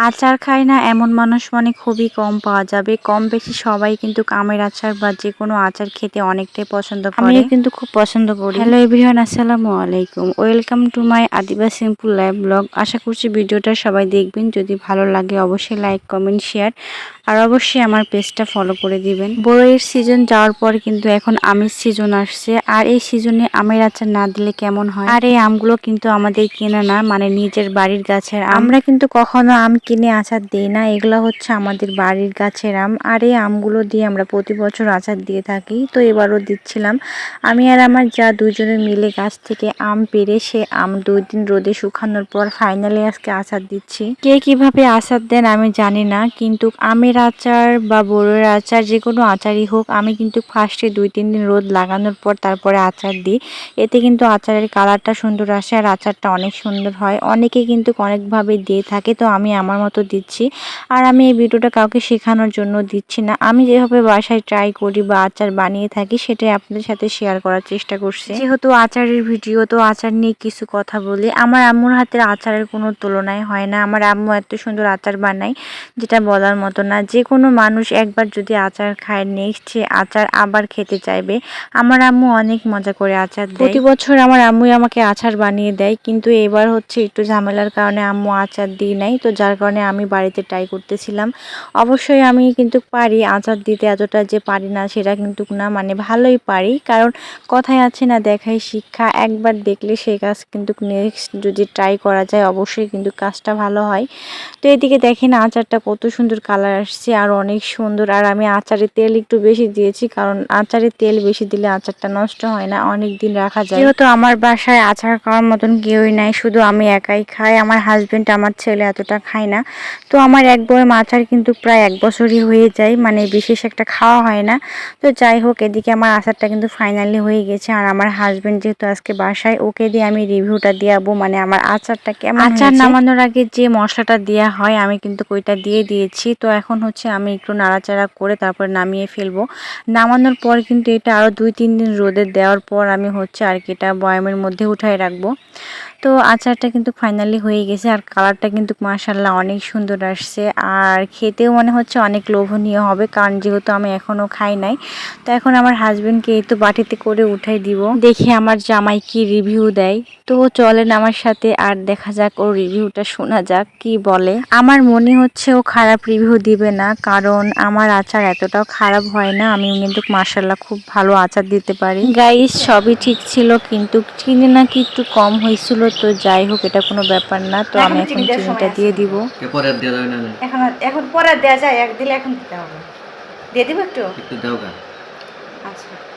আচার খায় না এমন মানুষ মানে খুবই কম পাওয়া যাবে। কম বেশি সবাই কিন্তু আমের আচার বা যে কোনো আচার খেতে অনেকটাই পছন্দ করে। আমিও কিন্তু খুব পছন্দ করি। হ্যালো এভরিওয়ান আসসালামু আলাইকুম। Welcome to my Adiba simple live blog আশা করছি ভিডিওটা সবাই দেখবেন। যদি ভালো লাগে অবশ্যই লাইক কমেন্ট শেয়ার আর অবশ্যই আমার পেজটা ফলো করে দিবেন। বড়ের সিজন যাওয়ার পর কিন্তু এখন আমের সিজন আসছে। আর এই সিজনে আমের আচার না দিলে কেমন হয়? আর এই আমগুলো কিন্তু আমাদের কেনা না মানে নিজের বাড়ির গাছের আমরা কিন্তু কখনো আম কিনে আচার দিই না, এগুলো হচ্ছে আমাদের বাড়ির গাছের আম। আর এই আমগুলো দিয়ে আমরা প্রতি বছর আচার দিয়ে থাকি, তো এবারও দিচ্ছিলাম। আমি আর আমার যা দুজনে মিলে গাছ থেকে আম পেরে সে আম দুই দিন রোদে শুকানোর পর ফাইনালি আজকে আচার দিচ্ছি। কে কীভাবে আচার দেন আমি জানি না, কিন্তু আমের আচার বা বড়ের আচার যে কোনো আচারই হোক, আমি কিন্তু ফার্স্টে দুই তিন দিন রোদ লাগানোর পর তারপরে আচার দিই। এতে কিন্তু আচারের কালারটা সুন্দর আসে আর আচারটা অনেক সুন্দর হয়। অনেকে কিন্তু অনেকভাবে দিয়ে থাকে, তো আমি আমার মতো দিচ্ছি। আর আমি এই ভিডিওটা কাউকে শেখানোর জন্য দিচ্ছি না। আমি যেভাবে বাসায় ট্রাই করি বা আচার বানিয়ে থাকি, সেটাই আপনাদের সাথে শেয়ার করার চেষ্টা করছি। যেহেতু আচারের ভিডিও তো আচার নিয়ে কিছু কথা বলি। আমার আম্মুর হাতের আচারের কোনো তুলনায় হয় না। আমার আম্মু এত সুন্দর আচার বানায়, যেটা বলার মতো না। যে কোনো মানুষ একবার যদি আচার খায়, নেক্সট সে আচার আবার খেতে চাইবে। আমার আম্মু অনেক মজা করে আচার দেয়। প্রতি বছর আমার আম্মুই আমাকে আচার বানিয়ে দেয়, কিন্তু এবার হচ্ছে একটু ঝামেলার কারণে আম্মু আচার দিই নাই। তো যার কারণে আমি বাড়িতে ট্রাই করতেছিলাম। অবশ্যই আমি কিন্তু পারি, আচার দিতে এতটা যে পারি না সেটা কিন্তু না মানে ভালোই পারি। কারণ কথায় আছে না, দেখাই শিক্ষা। একবার দেখলে সেই কাজ কিন্তু নেক্সট যদি ট্রাই করা যায়, অবশ্যই কিন্তু কাজটা ভালো হয়। তো এদিকে দেখেন আচারটা কত সুন্দর কালার আসছে আর অনেক সুন্দর। আর আমি আচারের তেল একটু বেশি দিয়েছি, কারণ আচারের তেল বেশি দিলে আচারটা নষ্ট হয় না অনেক দিন রাখা যায়। যেহেতু আমার বাসায় আচার খাওয়ার মতন কেউই নাই, শুধু আমি একাই খাই। আমার হাজবেন্ড আমার ছেলে এতটা খায় না। তো আমার এক বয়ম আচার কিন্তু প্রায় এক বছরই হয়ে যায় মানে বিশেষ একটা খাওয়া হয় না। তো যাই হোক এদিকে আমার আচারটা কিন্তু ফাইনালি হয়ে গেছে। আর আমার হাজবেন্ড যেহেতু আজকে বাসায় ওকে দিয়ে আমি রিভিউটা দিয়াবো মানে আমার আচারটা কেমন আচার নামানোর আগে যে মশলাটা দেওয়া হয় আমি কিন্তু ওইটা দিয়ে দিয়েছি। তো এখন হচ্ছে আমি একটু নাড়াচাড়া করে তারপর নামিয়ে ফেলব। নামানোর পর কিন্তু এটা আরও দুই তিন দিন রোদে দেওয়ার পর আমি হচ্ছে আর কি এটা বয়ামের মধ্যে উঠায় রাখব। তো আচারটা কিন্তু ফাইনালি হয়ে গেছে। আর কালারটা কিন্তু মাসাল্লাহ অনেক সুন্দর আসছে। আর খেতেও মনে হচ্ছে অনেক লোভনীয় হবে কারণ যেহেতু আমি এখনও খাই নাই তো এখন আমার হাজব্যান্ডকে এই তো বাটিতে করে উঠাই দিব। দেখি আমার জামাই কি রিভিউ দেয়। তো চলেন আমার সাথে আর দেখা যাক ওর রিভিউটা শোনা যাক কি বলে। আমার মনে হচ্ছে ও খারাপ রিভিউ দিবে না কারণ আমার আচার এতটাও খারাপ হয় না আমি কিন্তু মাসাল্লাহ খুব ভালো আচার দিতে পারি। গাইস সবই ঠিক ছিল কিন্তু চিনি নাকি একটু কম হয়েছিল তো যাই হোক এটা কোনো ব্যাপার না। তো আমি এখন চিনিটা দিয়ে দিব। পরে দেওয়া যাবে না না। এখন এখন পরে দেওয়া যায় এক দিলে এখন দিতে হবে। দিয়ে দিব একটু? একটু দাও গা আচ্ছা।